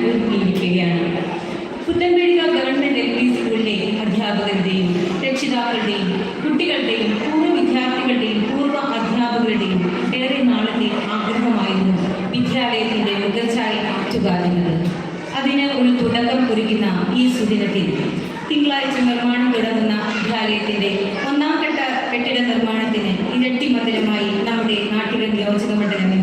നിങ്ങൾക്ക് പുത്തൻപേടിക government L P സ്കൂളിലെ അധ്യാപകരുടെയും രക്ഷിതാക്കളുടെയും കുട്ടികളുടെയും പൂർവ വിദ്യാർത്ഥികളുടെയും പൂർവ അധ്യാപകരുടെയും ഏറെ നാളത്തെ ആഗ്രഹമായിരുന്നു വിദ്യാലയത്തിന്റെ മുഖർച്ചായ മാറ്റുക എന്നത് അതിന് ഒരു തുടക്കം കുറിക്കുന്ന ഈ സുദിനത്തിൽ തിങ്കളാഴ്ച നിർമ്മാണം തുടങ്ങുന്ന വിദ്യാലയത്തിന്റെ ഒന്നാം ഘട്ട കെട്ടിട നിർമ്മാണത്തിന് ഇരട്ടി മതിലുമായി നമ്മുടെ നാട്ടുകാർ നിയോജക മണ്ഡലം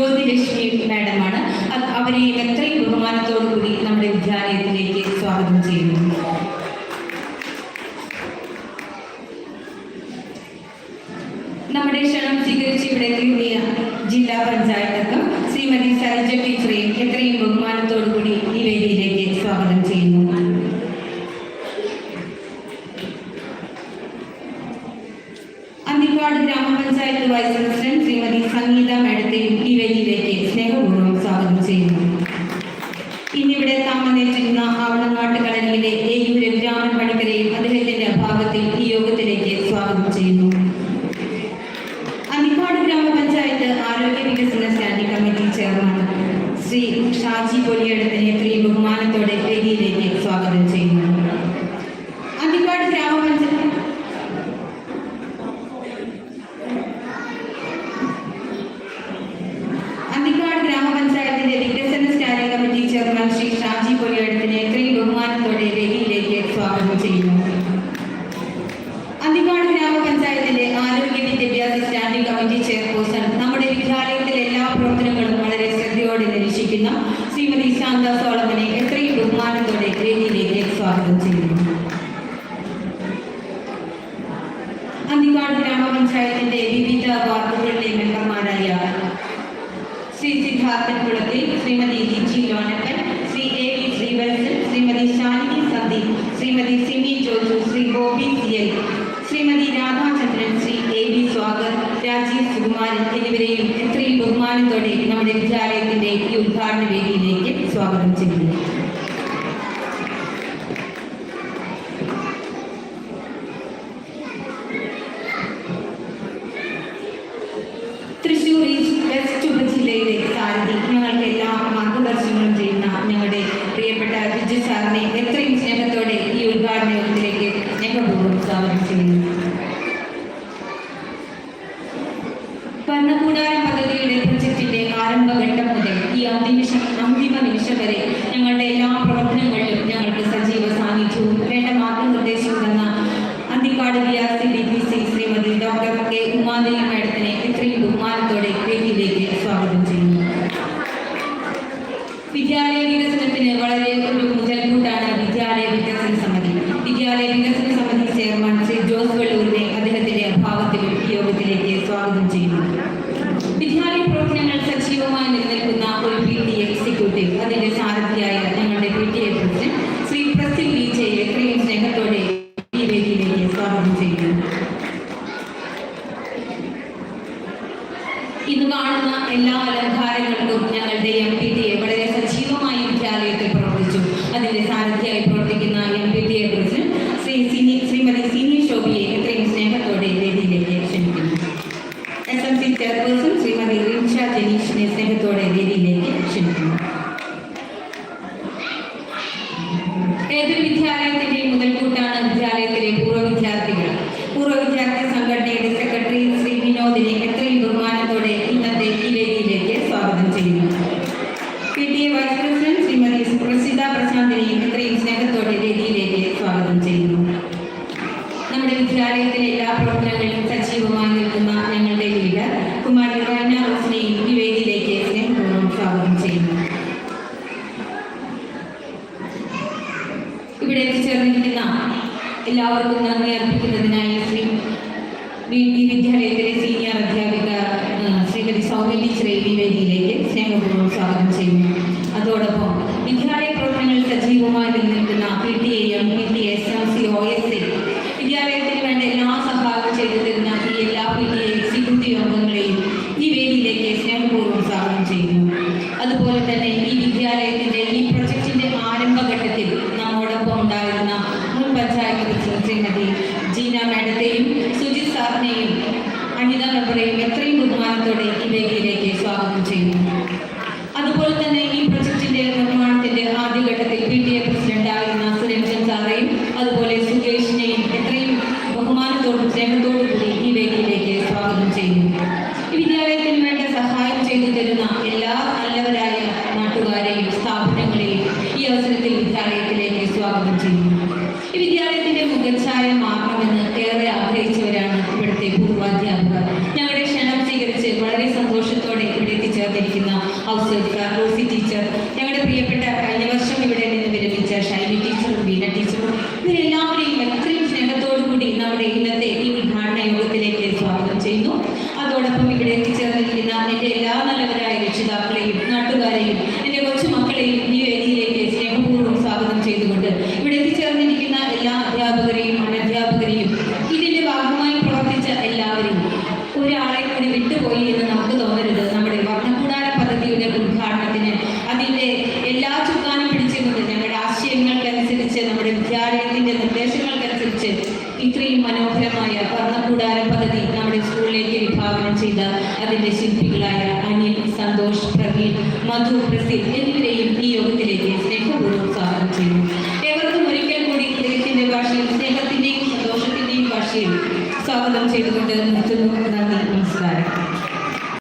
ജ്യോതിലക്ഷ്മി മാഡമാണ്. അവരെ എത്രയും ബഹുമാനത്തോടു കൂടി നമ്മുടെ വിദ്യാലയത്തിലേക്ക് സ്വാഗതം ചെയ്യുന്നു. നമ്മുടെ ക്ഷണം സ്വീകരിച്ച് ഇവിടെ ജില്ലാ പഞ്ചായത്ത് അംഗം ശ്രീമതി സരജ ടീച്ചറേയും ചെയ്യുന്നു. ലേഖനയിലേക്ക് സ്വാഗതം ചെയ്യുന്നു. സ്വാഗതം ചെയ്യുന്നു. വിദ്യാലയ പ്രവർത്തനങ്ങൾ സജീവമായി നിലനിൽക്കുന്ന ഒരു പി ടി എക്സിക്യൂട്ടീവ് അതിന്റെ സാരഥിയായ ഞങ്ങളുടെ P T A president Aishwarya വേദിയിലേക്ക് സ്നേഹപൂർവം സ്വാഗതം ചെയ്യുന്നു. അതോടൊപ്പം വിദ്യാലയ പ്രവർത്തനങ്ങൾ സജീവമായി നിലനിൽക്കുന്ന P T A M E T S M C O S A വിദ്യാലയത്തിൽ рекомендую